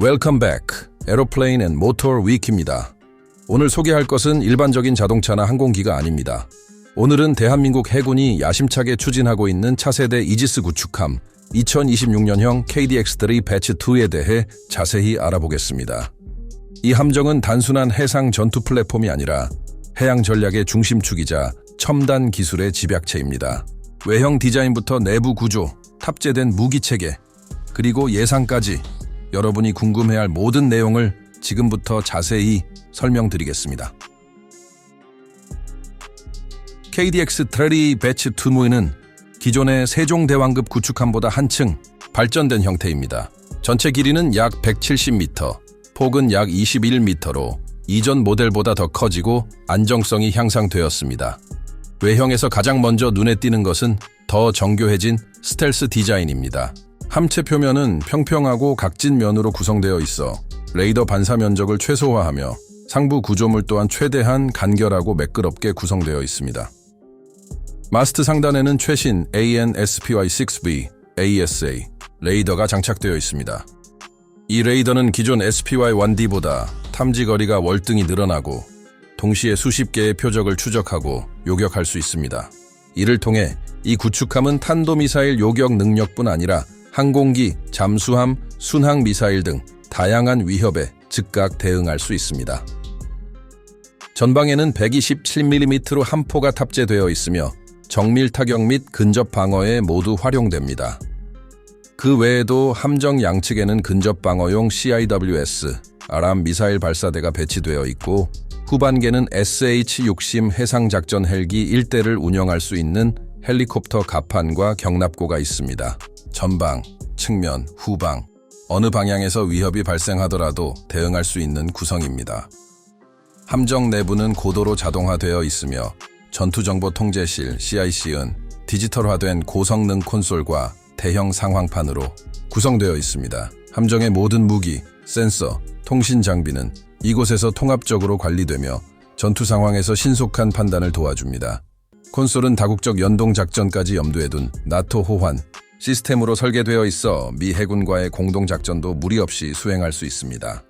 Welcome back. 에로플레인 앤 모터 위키입니다. 오늘 소개할 것은 일반적인 자동차나 항공기가 아닙니다. 오늘은 대한민국 해군이 야심차게 추진하고 있는 차세대 이지스 구축함 2026년형 KDX3 배치 2에 대해 자세히 알아보겠습니다. 이 함정은 단순한 해상 전투 플랫폼이 아니라 해양 전략의 중심축이자 첨단 기술의 집약체입니다. 외형 디자인부터 내부 구조, 탑재된 무기 체계, 그리고 예상까지 여러분이 궁금해할 모든 내용을 지금부터 자세히 설명드리겠습니다. KDX 트레리 배치 2무는 기존의 세종대왕급 구축함보다 한층 발전된 형태입니다. 전체 길이는 약 170m, 폭은 약 21m로 이전 모델보다 더 커지고 안정성이 향상되었습니다. 외형에서 가장 먼저 눈에 띄는 것은 더 정교해진 스텔스 디자인입니다. 함체 표면은 평평하고 각진 면으로 구성되어 있어 레이더 반사 면적을 최소화하며 상부 구조물 또한 최대한 간결하고 매끄럽게 구성되어 있습니다. 마스트 상단에는 최신 AN-SPY-6B ASA 레이더가 장착되어 있습니다. 이 레이더는 기존 SPY-1D보다 탐지 거리가 월등히 늘어나고 동시에 수십 개의 표적을 추적하고 요격할 수 있습니다. 이를 통해 이 구축함은 탄도미사일 요격 능력뿐 아니라 항공기, 잠수함, 순항 미사일 등 다양한 위협에 즉각 대응할 수 있습니다. 전방에는 127mm로 함포가 탑재되어 있으며 정밀 타격 및 근접 방어에 모두 활용됩니다. 그 외에도 함정 양측에는 근접 방어용 CIWS, 아람 미사일 발사대가 배치되어 있고 후반계는 SH-60 해상작전 헬기 1대를 운영할 수 있는 헬리콥터 갑판과 경납고가 있습니다. 전방, 측면, 후방, 어느 방향에서 위협이 발생하더라도 대응할 수 있는 구성입니다. 함정 내부는 고도로 자동화되어 있으며 전투정보통제실 CIC은 디지털화된 고성능 콘솔과 대형 상황판으로 구성되어 있습니다. 함정의 모든 무기, 센서, 통신 장비는 이곳에서 통합적으로 관리되며 전투 상황에서 신속한 판단을 도와줍니다. 콘솔은 다국적 연동 작전까지 염두에 둔 나토 호환 시스템으로 설계되어 있어 미 해군과의 공동 작전도 무리 없이 수행할 수 있습니다.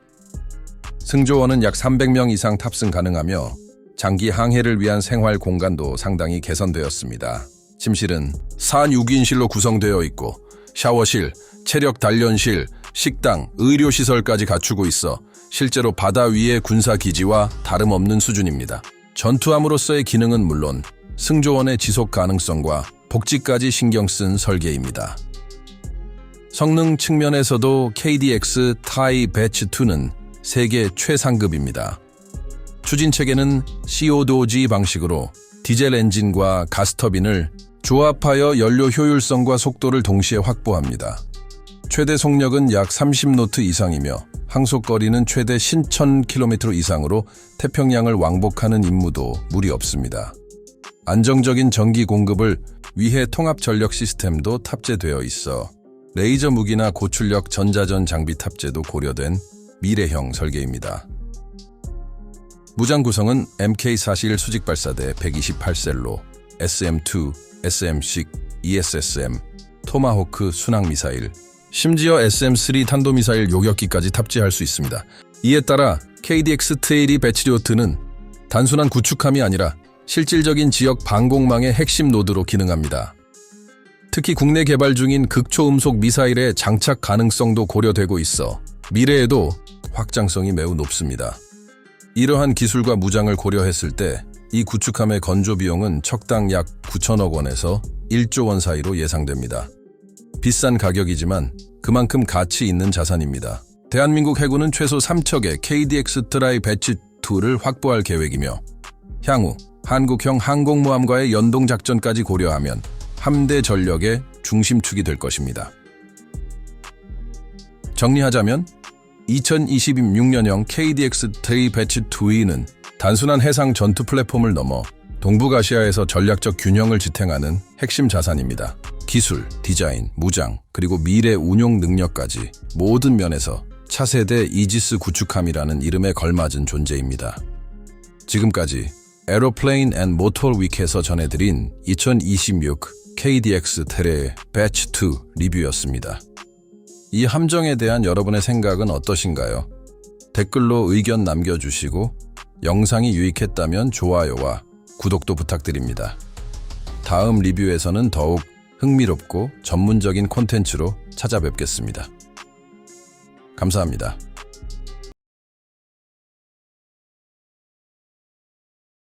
승조원은 약 300명 이상 탑승 가능하며 장기 항해를 위한 생활 공간도 상당히 개선되었습니다. 침실은 4, 6인실로 구성되어 있고 샤워실, 체력 단련실, 식당, 의료시설까지 갖추고 있어 실제로 바다 위의 군사기지와 다름없는 수준입니다. 전투함으로서의 기능은 물론 승조원의 지속 가능성과 복지까지 신경 쓴 설계입니다. 성능 측면에서도 KDX 타이 배치 2는 세계 최상급입니다. 추진 체계는 CODOG 방식으로 디젤 엔진과 가스터빈을 조합하여 연료 효율성과 속도를 동시에 확보합니다. 최대 속력은 약 30노트 이상이며 항속거리는 최대 1000km 이상으로 태평양을 왕복하는 임무도 무리 없습니다. 안정적인 전기 공급을 위해 통합 전력 시스템도 탑재되어 있어 레이저 무기나 고출력 전자전 장비 탑재도 고려된 미래형 설계입니다. 무장 구성은 MK41 수직 발사대 128셀로 SM2, SM6, ESSM, 토마호크 순항 미사일, 심지어 SM3 탄도미사일 요격기까지 탑재할 수 있습니다. 이에 따라 KDX 트레이리 배치리오트는 단순한 구축함이 아니라 실질적인 지역 방공망의 핵심 노드로 기능합니다. 특히 국내 개발 중인 극초음속 미사일의 장착 가능성도 고려되고 있어 미래에도 확장성이 매우 높습니다. 이러한 기술과 무장을 고려했을 때 이 구축함의 건조 비용은 척당 약 9천억 원에서 1조 원 사이로 예상됩니다. 비싼 가격이지만 그만큼 가치 있는 자산입니다. 대한민국 해군은 최소 3척의 KDX 트라이 배치 2를 확보할 계획이며 향후 한국형 항공모함과의 연동작전까지 고려하면 함대 전력의 중심축이 될 것입니다. 정리하자면 2026년형 KDX 트레이 배치 2는 단순한 해상 전투 플랫폼을 넘어 동북아시아에서 전략적 균형을 지탱하는 핵심 자산입니다. 기술, 디자인, 무장, 그리고 미래 운용 능력까지 모든 면에서 차세대 이지스 구축함이라는 이름에 걸맞은 존재입니다. 지금까지 에로플레인 앤 모터 위크에서 전해드린 2026 KDX 테레 배치 2 리뷰였습니다. 이 함정에 대한 여러분의 생각은 어떠신가요? 댓글로 의견 남겨주시고 영상이 유익했다면 좋아요와 구독도 부탁드립니다. 다음 리뷰에서는 더욱 흥미롭고 전문적인 콘텐츠로 찾아뵙겠습니다. 감사합니다.